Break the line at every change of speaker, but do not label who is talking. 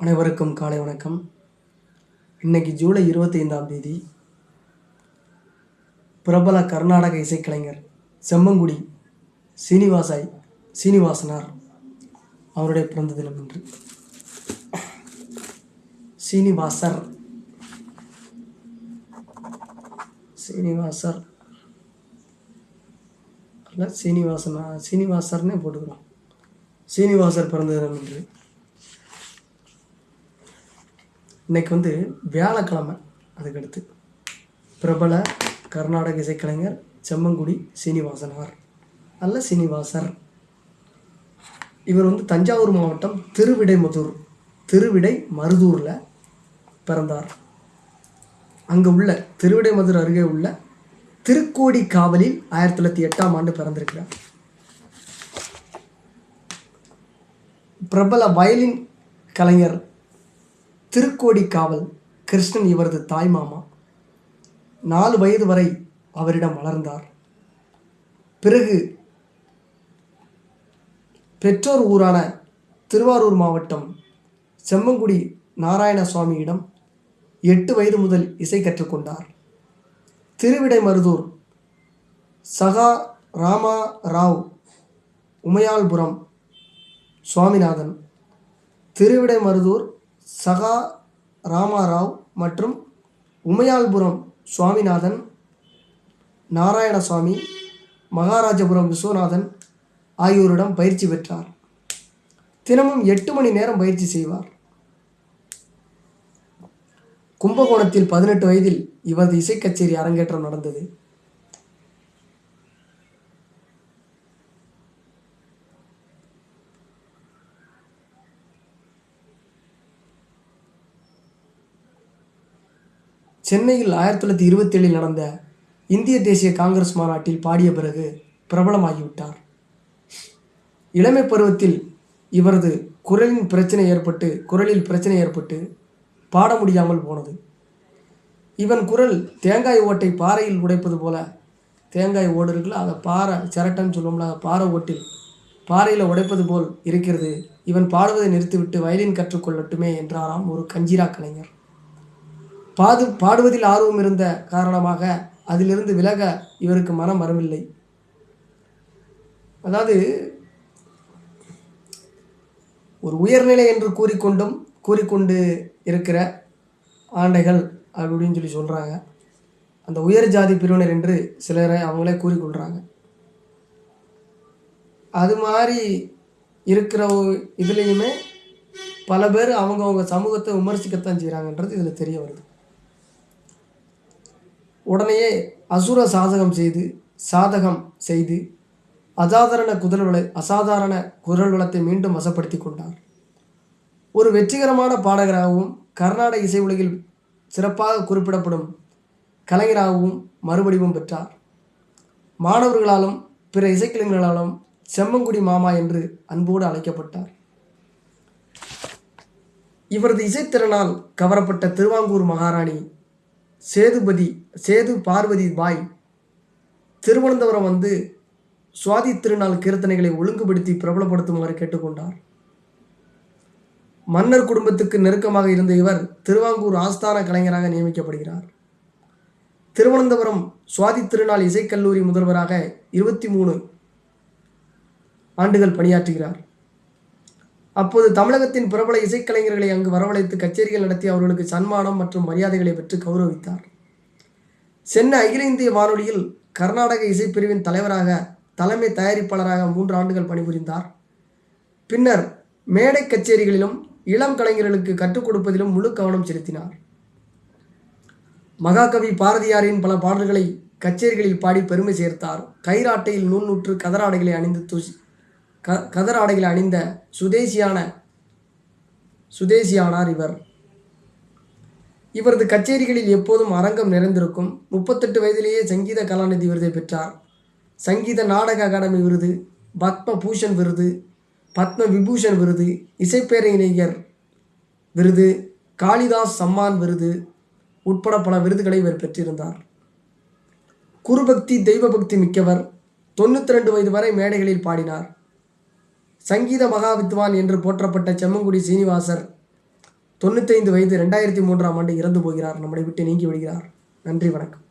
அனைவருக்கும் காலை வணக்கம். இன்னைக்கு ஜூலை இருபத்தைந்தாம் தேதி பிரபல கர்நாடக இசைக்கலைஞர் செம்மங்குடி சீனிவாசாய் சீனிவாசனார் அவருடைய பிறந்த தினம் என்று சீனிவாசர். சீனிவாசர். அல்ல சீனிவாசனா சீனிவாசர்னே போட்டுக்கிறோம். சீனிவாசர் பிறந்த தினம் என்று இன்னைக்கு வந்து வியாழக்கிழமை அதுக்கடுத்து. பிரபல கர்நாடக இசைக்கலைஞர் செம்மங்குடி சீனிவாசனார். அல்ல சீனிவாசர். இவர் வந்து தஞ்சாவூர் மாவட்டம் திருவிடைமதூர் திருவிடை மருதூரில் பிறந்தார். அங்கே உள்ள திருவிடைமதுர் அருகே உள்ள திருக்கோடி காவலில் ஆயிரத்தி தொள்ளாயிரத்தி எட்டாம் ஆண்டு பிறந்திருக்கிறார். பிரபல வயலின் கலைஞர் திருக்கோடி காவல் கிருஷ்ணன் இவரது தாய் மாமா. நாலு வயது வரை அவரிடம் வளர்ந்தார். பிறகு பெற்றோர் ஊரான திருவாரூர் மாவட்டம் செம்மங்குடி நாராயண சுவாமியிடம் எட்டு வயது முதல் இசை கற்றுக்கொண்டார். திருவிடைமருதூர் சகா ராமா ராவ் உமையாள்புரம் சுவாமிநாதன். திருவிடைமருதூர் சகா ராமாராவ் மற்றும் உமையால்புரம் சுவாமிநாதன் நாராயணசுவாமி மகாராஜபுரம் விஸ்வநாதன் ஆகியோரிடம் பயிற்சி பெற்றார். தினமும் எட்டு மணி நேரம் பயிற்சி செய்வார். கும்பகோணத்தில் பதினெட்டு வயதில் இவரது இசைக் கச்சேரி அரங்கேற்றம் நடந்தது. சென்னையில் ஆயிரத்தி தொள்ளாயிரத்தி இருபத்தேழில் நடந்த இந்திய தேசிய காங்கிரஸ் மாநாட்டில் பாடிய பிறகு பிரபலமாகிவிட்டார். இளமை பருவத்தில் இவரது குரலின் பிரச்சனை ஏற்பட்டு குரலில் பிரச்சனை ஏற்பட்டு பாட முடியாமல் போனது. இவன் குரல் தேங்காய் ஓட்டை பாறையில் உடைப்பது போல தேங்காய் ஓடு இருக்குல்ல அதை பாறை சிரட்டன்னு சொல்லுவோம்ல அதை பாறை ஓட்டில் பாறையில் உடைப்பது போல் இருக்கிறது. இவன் பாடுவதை நிறுத்திவிட்டு வயலின் கற்றுக்கொள்ளட்டுமே என்றாராம் ஒரு கஞ்சிரா கலைஞர் பாது பாடுவதில் ஆர்வம் இருந்த காரணமாக அதிலிருந்து விலக இவருக்கு மனம் வரவில்லை. அதாவது ஒரு உயர்நிலை என்று கூறிக்கொண்டும் கூறிக்கொண்டு இருக்கிற ஆண்டைகள் அப்படின்னு சொல்லி சொல்கிறாங்க அந்த உயர் ஜாதி பிரிவினர் என்று சிலரை அவங்களே கூறிக்கொள்கிறாங்க அது மாதிரி இருக்கிற இதுலேயுமே பல பேர் அவங்கவுங்க சமூகத்தை விமர்சிக்கத்தான் செய்கிறாங்கன்றது இதில் தெரிய வருது. உடனேயே அசுர சாதகம் செய்து சாதகம் செய்து அசாதாரண குரல் அசாதாரண குரல் வளத்தை மீண்டும் வசப்படுத்தி கொண்டார். ஒரு வெற்றிகரமான பாடகராகவும் கர்நாடக இசை உலகில் சிறப்பாக குறிப்பிடப்படும் கலைஞராகவும் மறுபடிவும் பெற்றார். மாணவர்களாலும் பிற இசைக்கலைஞர்களாலும் செம்மங்குடி மாமா என்று அன்போடு அழைக்கப்பட்டார். இவரது இசைத்திறனால் கவரப்பட்ட திருவாங்கூர் மகாராணி சேதுபதி சேது பார்வதி பாய் திருவனந்தபுரம் வந்து சுவாதி திருநாள் கீர்த்தனைகளை ஒழுங்குபடுத்தி பிரபலப்படுத்துமாறு கேட்டுக்கொண்டார். மன்னர் குடும்பத்துக்கு நெருக்கமாக இருந்த இவர் திருவாங்கூர் ஆஸ்தான கலைஞராக நியமிக்கப்படுகிறார். திருவனந்தபுரம் சுவாதி திருநாள் இசைக்கல்லூரி முதல்வராக இருபத்தி மூணு ஆண்டுகள் பணியாற்றுகிறார். அப்போது தமிழகத்தின் பிரபல இசைக்கலைஞர்களை அங்கு வரவழைத்து கச்சேரிகள் நடத்தி அவர்களுக்கு சன்மானம் மற்றும் மரியாதைகளை பெற்று கௌரவித்தார். சென்னை அகில இந்திய வானொலியில் கர்நாடக இசைப்பிரிவின் தலைவராக தலைமை தயாரிப்பாளராக மூன்று ஆண்டுகள் பணிபுரிந்தார். பின்னர் மேடை கச்சேரிகளிலும் இளம் கலைஞர்களுக்கு கற்றுக் கொடுப்பதிலும் முழு கவனம் செலுத்தினார். மகாகவி பாரதியாரின் பல பாடல்களை கச்சேரிகளில் பாடி பெருமை சேர்த்தார். கைராட்டையில் நூல் நூற்று கதராடைகளை அணிந்து தூசி க கதர் ஆடைகளை அணிந்த சுதேசியான சுதேசியானார் இவர். இவரது கச்சேரிகளில் எப்போதும் அரங்கம் நிறைந்திருக்கும். முப்பத்தெட்டு வயதிலேயே சங்கீத கலாநிதி விருதை பெற்றார். சங்கீத நாடக அகாடமி விருது பத்ம பூஷன் விருது பத்ம விபூஷன் விருது இசைப்பேரறிஞர் விருது காளிதாஸ் சம்மான் விருது உட்பட பல விருதுகளை இவர் பெற்றிருந்தார். குருபக்தி தெய்வபக்தி மிக்கவர் தொண்ணூற்றி ரெண்டு வயது வரை மேடைகளில் பாடினார். சங்கீத மகாவித்வான் என்று போற்றப்பட்ட செம்மங்குடி சீனிவாசர் தொண்ணூத்தைந்து வயது ரெண்டாயிரத்தி மூன்றாம் ஆண்டு இறந்து போகிறார். நம்மளை விட்டு நீங்கி விடுகிறார். நன்றி வணக்கம்.